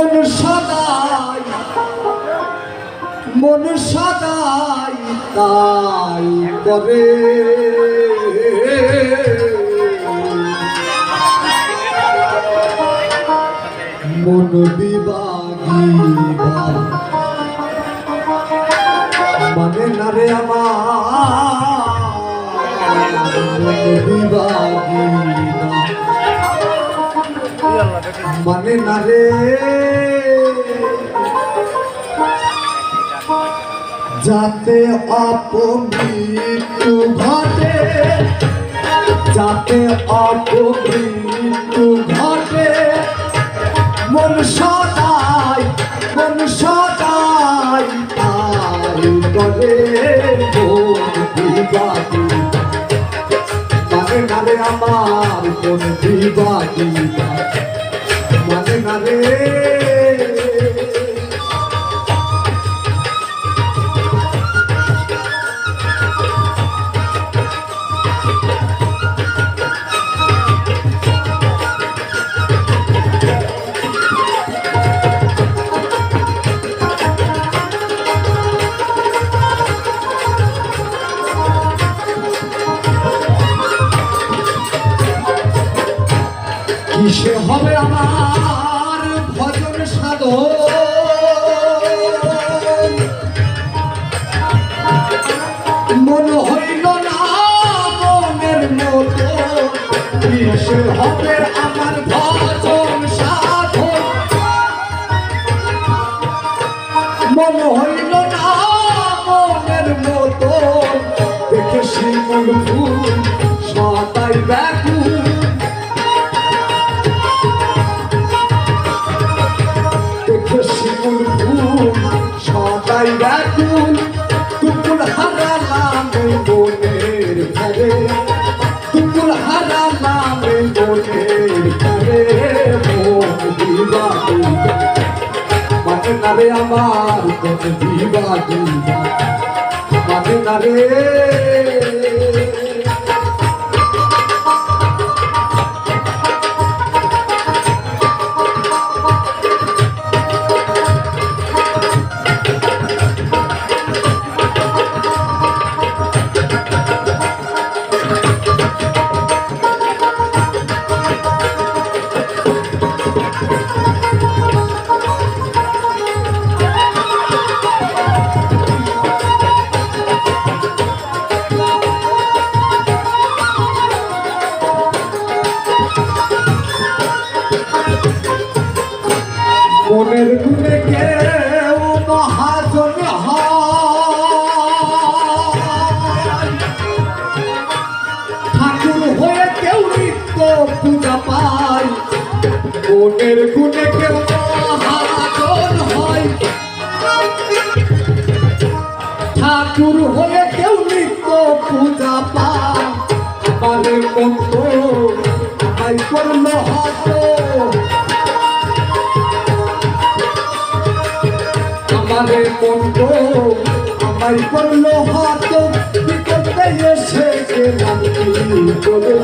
মন সদাই মন সদাই তাই করে। মন বিবাগী মানে না রে আমার? মন বিবাগী মানে যাতে অপমৃত্যু ঘটে যাতে অপমৃত্যু ঘটে মন সদাই। আমার কোন বিবাদী মানে না রে। কিসে হবে আমার ভজন সাধন। হবে আমার ভজন সাধন। মন হইল না মনের মতো, দেখে শিমুল ফুল শিমুল ফুল সদাই ব্যাকুল তুকুল হারালাম এই মনের ফেরে তুকুল হারালাম এই মনের ফেরে মন দিবাদি মানে না রে আমার কোন দিবাদি মানে না রে মনের গুণে কেউ মহাজন ঠাকুর হয়ে কেউ নিত্য পূজা পায়। মনের গুণে কেউ আমারে মন্দ আমায় করল হাত বিপদে এসে করে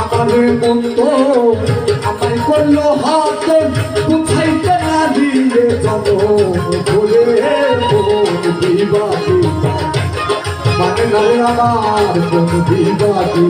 আমারে মন্দ আমায় করল হাত বুঝাইতে না দিয়ে যাব বলে। মন আমার কোন বিবাদী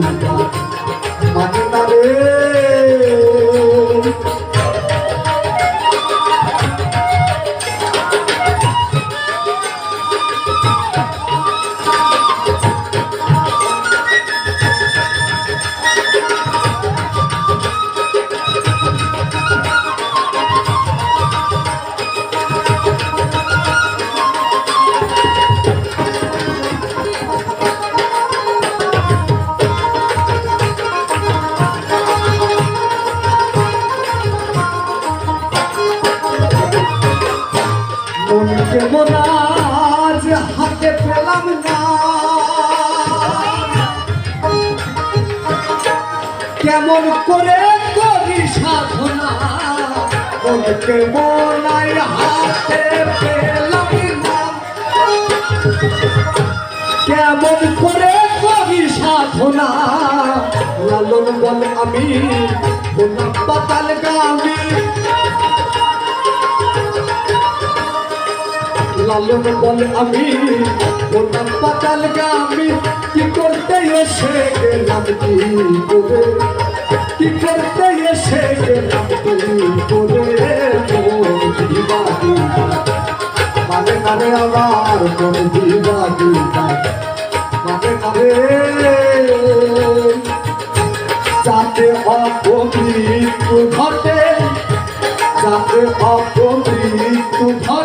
কেমন করে করি সাধনা? মনকে মনাই হাতে পেলাম কেমন করে করি সাধনা? লালন বল আমি পাতাল গামি। লালন বলে আমি বললাম পাতাল গামি, কি করতে এসে গেলাম কি করে? কি করতে এসে গেলাম কি করে? দিবা দিবা মানে মানে আমার কোন দিবা দিবা মানে মানে যাতে অপমৃত্যু ঘটে, যাতে অপমৃত্যু ঘটে